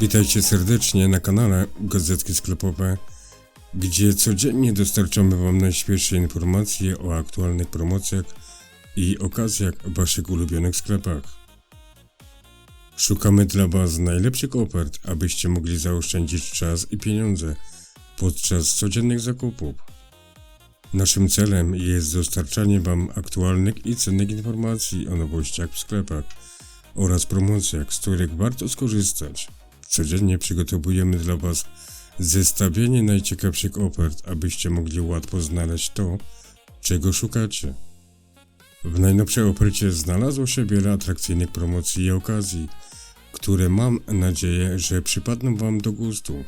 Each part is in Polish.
Witajcie serdecznie na kanale Gazetki Sklepowe, gdzie codziennie dostarczamy Wam najświeższe informacje o aktualnych promocjach i okazjach w Waszych ulubionych sklepach. Szukamy dla Was najlepszych ofert, abyście mogli zaoszczędzić czas i pieniądze podczas codziennych zakupów. Naszym celem jest dostarczanie Wam aktualnych i cennych informacji o nowościach w sklepach oraz promocjach, z których warto skorzystać. Codziennie przygotowujemy dla Was zestawienie najciekawszych ofert, abyście mogli łatwo znaleźć to, czego szukacie. W najnowszej ofercie znalazło się wiele atrakcyjnych promocji i okazji, które mam nadzieję, że przypadną Wam do gustu.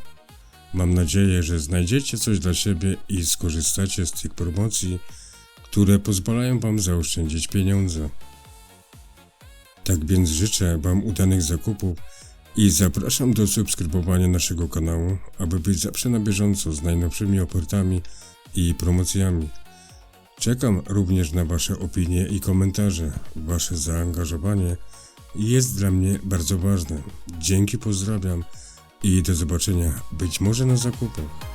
Mam nadzieję, że znajdziecie coś dla siebie i skorzystacie z tych promocji, które pozwalają Wam zaoszczędzić pieniądze. Tak więc życzę Wam udanych zakupów i zapraszam do subskrybowania naszego kanału, aby być zawsze na bieżąco z najnowszymi ofertami i promocjami. Czekam również na Wasze opinie i komentarze. Wasze zaangażowanie jest dla mnie bardzo ważne. Dzięki, pozdrawiam i do zobaczenia być może na zakupach.